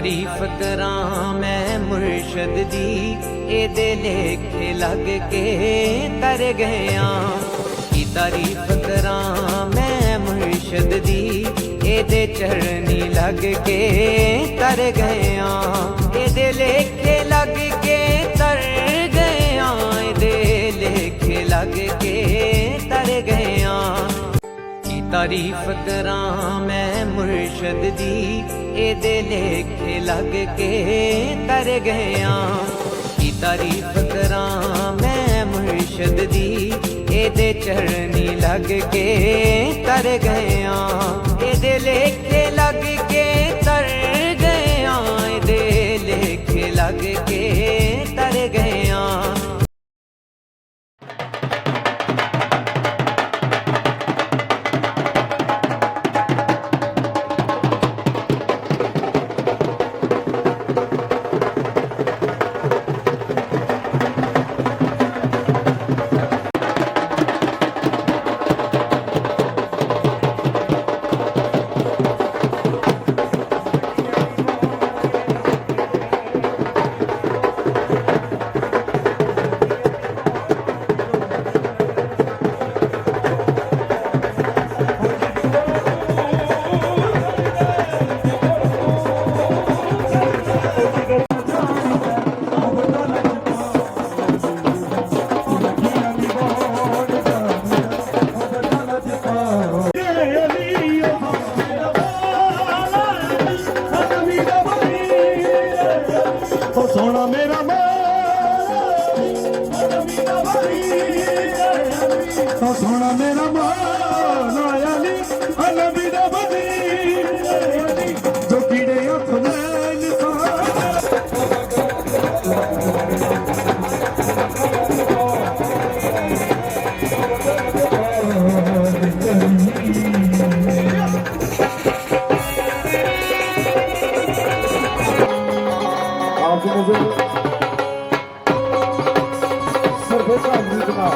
ਤਾਰੀਫ ਕਰਾਂ ਮੈਂ ਮੁਰਸ਼ਦ ਦੀ, ਇਹਦੇ ਲੇਖੇ ਲੱਗ ਕੇ ਤਰ ਗਿਆ। ਕੀ ਤਾਰੀਫ ਕਰਾਂ ਮੈਂ ਮੁਰਸ਼ਦ ਦੀ, ਇਹਦੇ ਚਰਨੀ ਲੱਗ ਕੇ ਤਰ ਗਿਆ। ਇਹਦੇ ਲੇਖੇ ਲੱਗ ਕੇ ਤਾਰੀਫ ਕਰਾਂ ਮੈਂ ਮੁਰਸ਼ਦ ਦੀ ਇਹਦੇ ਲੇਖੇ ਲੱਗ ਕੇ ਤਰ ਗਿਆ। ਕੀ ਤਾਰੀਫ ਕਰਾਂ ਮੈਂ ਮੁਰਸ਼ਦ ਦੀ ਇਹਦੇ ਚਰਨੀ ਲੱਗ ਕੇ ਤਰ ਗਿਆ। ਇਹਦੇ ਲੇਖੇ ਲੱਗ ਕੇ ਤਰ ਗਿਆ, ਇਹਦੇ ਲੇਖੇ ਲੱਗ ਕੇ ਆਪ ਜੀ ਮੁਝੇ ਸਰਵੇ ਕਾਮੀ ਬਣਾ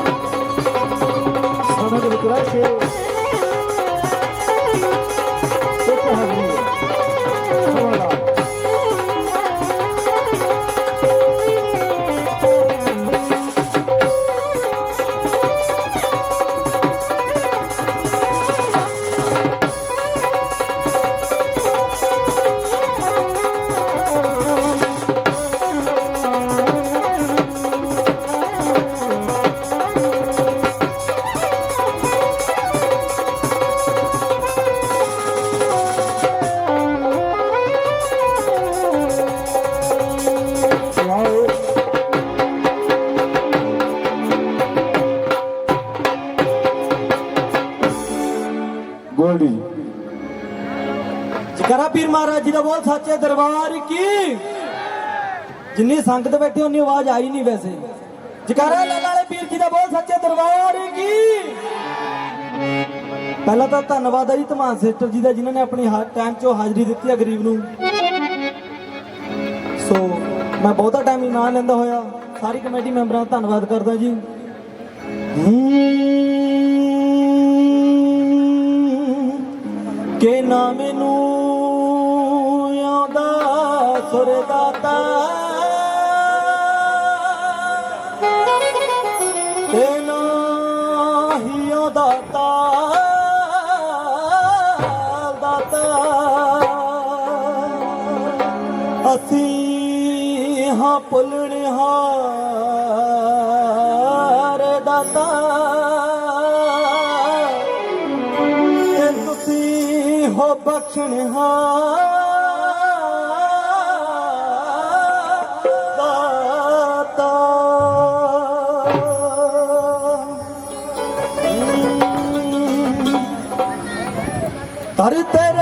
ਸਮਝ ਵਿਕਰਾ ਸੇ ਤੇ ਗੋਲਡੀ। ਜਕਰਾ ਪੀਰ ਮਹਾਰਾਜ ਜੀ ਦਾ ਬੋਲ ਸੱਚੇ ਦਰਬਾਰ ਕੀ? ਜਿੰਨੀ ਸੰਗਤ ਬੈਠੀ ਉਨੀ ਆਵਾਜ਼ ਆਈ ਨਹੀਂ ਵੈਸੇ। ਜਕਰਾ ਲਾਲ ਵਾਲੇ ਪੀਰ ਜੀ ਦਾ ਬੋਲ ਸੱਚੇ ਦਰਬਾਰ ਕੀ? ਪਹਿਲਾਂ ਤਾਂ ਧੰਨਵਾਦ ਹੈ ਜੀ ਧਮਾਨ ਸਿਸਟਰ ਜੀ ਦਾ ਜਿਨ੍ਹਾਂ ਨੇ ਆਪਣੀ ਟਾਈਮ 'ਚੋਂ ਹਾਜ਼ਰੀ ਦਿੱਤੀ ਹੈ ਗਰੀਬ ਨੂੰ। ਸੋ ਮੈਂ ਬਹੁਤਾ ਟਾਈਮ ਨਾ ਲੈਂਦਾ ਹੋਇਆ। ਸਾਰੀ ਕਮੇਟੀ ਮੈਂਬਰਾਂ ਦਾ ਧੰਨਵਾਦ ਕਰਦਾ ਜੀ। ਹੂੰ। ਕਿ ਨਾ ਮੈਨੂੰ ਆਉਂਦਾ ਸੁਰਦਾਤਾ। ਤੇ ਨਾ ਹੀ ਆਉਂਦਾ ਦਾਤਾ ਅਸੀਂ ਹਾਂ ਭੁੱਲਣਹਾਰ ਦਾਤਾ। ਤੇ ਤੁਸੀਂ ਹੋ ਬਖਸ਼ਣਹਾਰ ਦਾਤਾ ਤਰ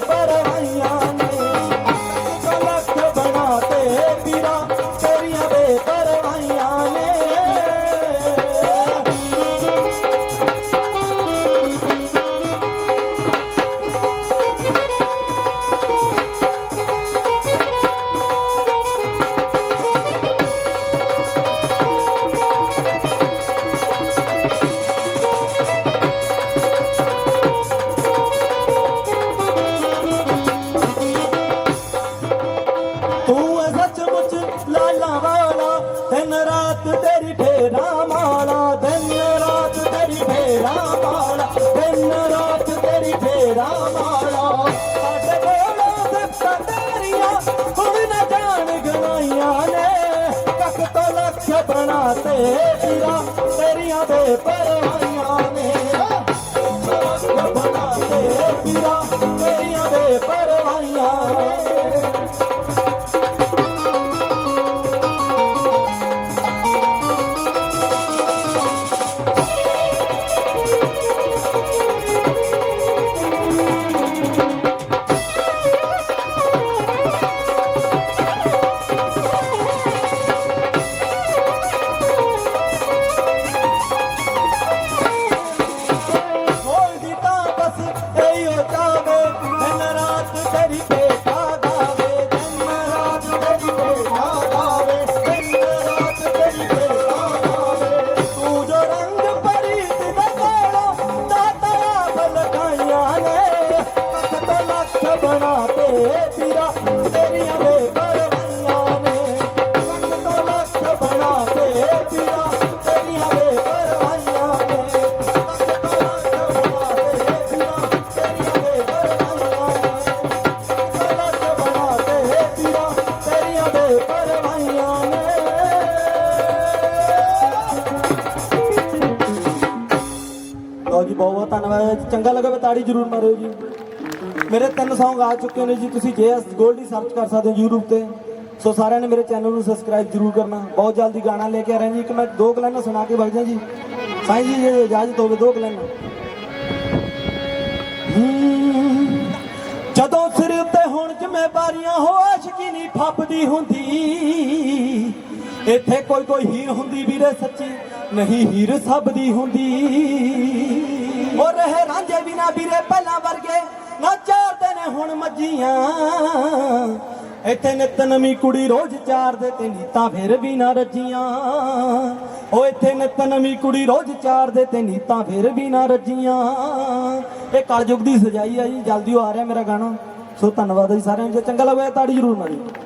prepara ਤੇਰੀ ਫੇਰਾ ਸਾਡੇ ਕੋਲੋਂ ਸਿਫਤਾਂ ਤੇਰੀਆਂ, ਹੁਣ ਨਾ ਜਾਣ ਗਵਾਈਆਂ ਨੇ। ਕੱਖ ਤੋਂ ਲੱਖ ਬਣਾਤੇ ਵੀਰਾ ਤੇਰੀਆਂ ਦੇ ਪਰਵਾਈਆਂ ਨੇ। ਬਣਾ ਬਣਾਤੇ ਵੀਰਾ ਤੇਰੀਆਂ ਦੇ ਪਰਵਾਈਆਂ ਤਾੜੀ ਜ਼ਰੂਰ ਮਾਰਿਓ ਜੀ। ਮੇਰੇ ਤਿੰਨ Song ਆ ਚੁੱਕੇ ਨੇ ਜੀ, ਤੁਸੀਂ ਜੇਐਸ ਗੋਲਡੀ ਸਰਚ ਕਰ ਸਕਦੇ ਹੋ YouTube ਤੇ। ਸੋ ਸਾਰਿਆਂ ਨੇ ਮੇਰੇ ਚੈਨਲ ਨੂੰ ਸਬਸਕ੍ਰਾਈਬ ਜ਼ਰੂਰ ਕਰਨਾ। ਬਹੁਤ ਜਲਦੀ ਗਾਣਾ ਲੈ ਕੇ ਆ ਰਹੇ ਜੀ। ਇੱਕ ਮੈਂ ਦੋ ਕੁ ਸੁਣਾ ਕੇ ਵਗ ਜੀ। ਸਾਈਂ ਜੀ ਜੇ ਇਜਾਜ਼ਤ ਹੋਵੇ ਦੋ ਕੁ ਜਦੋਂ ਸਿਰ ਉੱਤੇ ਹੁਣ ਜ਼ਿੰਮੇਵਾਰੀਆਂ ਹੋ, ਆਸ਼ਕੀ ਨਹੀਂ ਫੱਬਦੀ ਹੁੰਦੀ। ਇੱਥੇ ਕੋਈ ਕੋਈ ਹੀਰ ਹੁੰਦੀ ਵੀਰੇ ਸੱਚੀ, ਨਹੀਂ ਹੀਰ ਸਭ ਦੀ ਹੁੰਦੀ। ਉਹ ਰਹੇ ਰਾਂਝੇ ਬਿਨਾ ਵੀਰੇ ਪਹਿਲਾਂ ਵਰਗੇ। ਨਾ ਚਾਰਦੇ ਨੇ ਹੁਣ ਮੱਜੀਆਂ ਇੱਥੇ ਨਿਤ ਨਵੀਂ ਕੁੜੀ ਰੋਜ਼ ਚਾਰਦੇ ਤੇ ਨੀਤਾਂ ਫਿਰ ਵੀ ਨਾ ਰੱਜੀਆਂ। ਉਹ ਇੱਥੇ ਨਿਤ ਨਵੀਂ ਕੁੜੀ ਰੋਜ਼ ਚਾਰਦੇ ਤੇ ਨੀਤਾਂ ਫਿਰ ਵੀ ਨਾ ਰੱਜੀਆਂ। ਇਹ ਕਲਯੁਗ ਦੀ ਸਜਾਈ ਆ ਜੀ, ਜਲਦੀ ਉਹ ਆ ਰਿਹਾ ਮੇਰਾ ਗਾਣਾ। ਸੋ ਧੰਨਵਾਦ ਜੀ ਸਾਰਿਆਂ ਨੂੰ, ਜੇ ਚੰਗਾ ਲੱਗਿਆ ਤਾੜੀ ਜ਼ਰੂਰ ਮਾਰਿਓ।